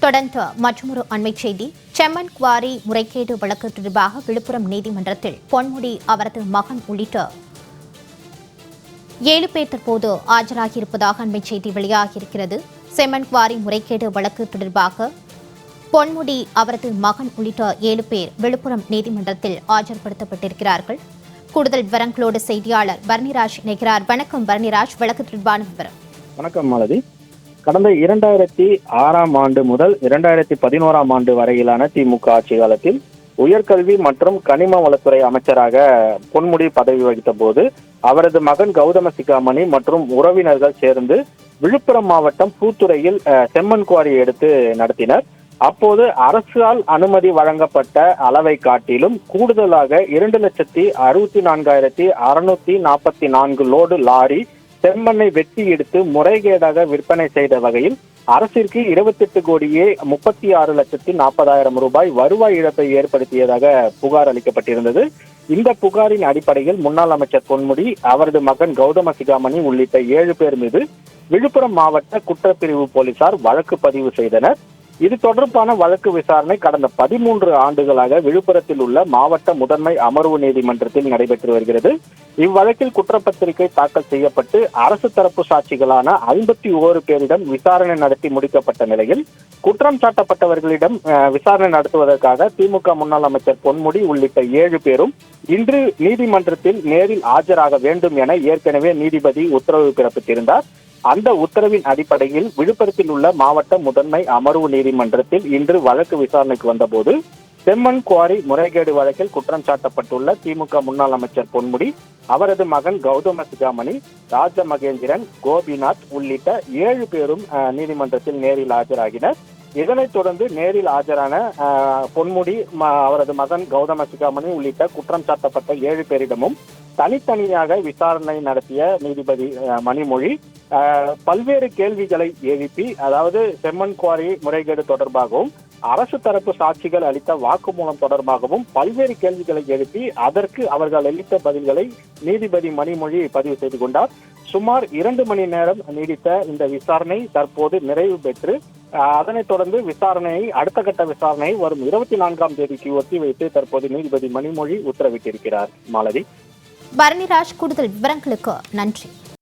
தொடர்ந்து மற்றொரு அண்மைச் செய்தி. செம்மன் குவாரி முறைகேடு வழக்கு தொடர்பாக விழுப்புரம் நீதிமன்றத்தில் பொன்முடி அவரது மகன் உள்ளிட்ட ஏழு பேர் தற்போது ஆஜராகியிருப்பதாக அண்மைச் செய்தி வெளியாகியிருக்கிறது. செம்மன் குவாரி முறைகேடு வழக்கு தொடர்பாக பொன்முடி அவரது மகன் உள்ளிட்ட ஏழு பேர் விழுப்புரம் நீதிமன்றத்தில் ஆஜர்படுத்தப்பட்டிருக்கிறார்கள். கூடுதல் விவரங்களோடு செய்தியாளர் பரணிராஜ் இணைகிறார். வணக்கம் பரணிராஜ். வழக்கு தொடர்பான விவரம். வணக்கம் மாலதி. கடந்த இரண்டாயிரத்தி ஆறாம் ஆண்டு முதல் இரண்டாயிரத்தி பதினோராம் ஆண்டு வரையிலான திமுக ஆட்சி காலத்தில் உயர்கல்வி மற்றும் கனிம வளத்துறை அமைச்சராக பொன்முடி பதவி வகித்த போது அவரது மகன் கௌதம சிகாமணி மற்றும் உறவினர்கள் சேர்ந்து விழுப்புரம் மாவட்டம் பூத்துறையில் அஹ், செம்மண் குவாரி எடுத்து நடத்தினர். அப்போது அரசால் அனுமதி வழங்கப்பட்ட அளவை காட்டிலும் கூடுதலாக இரண்டு லட்சத்தி அறுபத்தி நான்காயிரத்தி அறுநூத்தி நாற்பத்தி நான்கு லோடு லாரி செம்மண்ணை வெட்டி எடுத்து முறைகேடாக விற்பனை செய்த வகையில் அரசிற்கு இருபத்தெட்டு கோடியே முப்பத்தி ஆறு லட்சத்தி நாற்பதாயிரம் ரூபாய் வருவாய் இழப்பை ஏற்படுத்தியதாக புகார் அளிக்கப்பட்டிருந்தது. இந்த புகாரின் அடிப்படையில் முன்னாள் அமைச்சர் பொன்முடி அவரது மகன் கௌதம சிகாமணி உள்ளிட்ட ஏழு பேர் மீது விழுப்புரம் மாவட்ட குற்றப்பிரிவு போலீசார் வழக்கு பதிவு செய்தனர். இது தொடர்பான வழக்கு விசாரணை கடந்த பதிமூன்று ஆண்டுகளாக விழுப்புரத்தில் உள்ள மாவட்ட முதன்மை அமர்வு நீதிமன்றத்தில் நடைபெற்று வருகிறது. இவ்வழக்கில் குற்றப்பத்திரிகை தாக்கல் செய்யப்பட்டு அரசு தரப்பு சாட்சிகளான ஐம்பத்தி ஓரு பேரிடம் விசாரணை நடத்தி முடிக்கப்பட்ட நிலையில் குற்றம் சாட்டப்பட்டவர்களிடம் விசாரணை நடத்துவதற்காக திமுக முன்னாள் அமைச்சர் பொன்முடி உள்ளிட்ட ஏழு பேரும் இன்று நீதிமன்றத்தில் நேரில் ஆஜராக வேண்டும் என ஏற்கனவே நீதிபதி உத்தரவு பிறப்பித்திருந்தார். அந்த உத்தரவின் அடிப்படையில் விழுப்புரத்தில் உள்ள மாவட்ட முதன்மை அமர்வு நீதிமன்றத்தில் இன்று வழக்கு விசாரணைக்கு வந்தபோது செம்மண் குவாரி முறைகேடு வழக்கில் குற்றம் சாட்டப்பட்டுள்ள திமுக முன்னாள் அமைச்சர் பொன்முடி அவரது மகன் கௌதம சிகாமணி ராஜ மகேந்திரன் கோபிநாத் உள்ளிட்ட ஏழு பேரும் நீதிமன்றத்தில் நேரில் ஆஜராகினர். இதனைத் தொடர்ந்து நேரில் ஆஜரான பொன்முடி ம- அவரது மகன் கௌதம சிகாமணி உள்ளிட்ட குற்றம் சாட்டப்பட்ட ஏழு பேரிடமும் தனித்தனியாக விசாரணை நடத்திய நீதிபதி மணிமொழி பல்வேறு கேள்விகளை எழுப்பி அதாவது செம்மண் குவாரி முறைகேடு தொடர்பாகவும் அரசு தரப்பு சாட்சிகள் அளித்த வாக்குமூலம் தொடர்பாகவும் பல்வேறு கேள்விகளை எழுப்பி அதற்கு அவர்கள் அளித்த பதில்களை நீதிபதி மணிமொழி பதிவு செய்து கொண்டார். சுமார் இரண்டு மணி நேரம் நீடித்த இந்த விசாரணை தற்போது நிறைவு பெற்று அஹ், அதனைத் தொடர்ந்து விசாரணையை அடுத்த கட்ட விசாரணையை வரும் இருபத்தி நான்காம் தேதிக்கு ஒத்திவைத்து தற்போது நீதிபதி மணிமொழி உத்தரவிட்டிருக்கிறார். மாலதி. பரணிராஜ் கூடுதல் விவரங்களுக்கு நன்றி.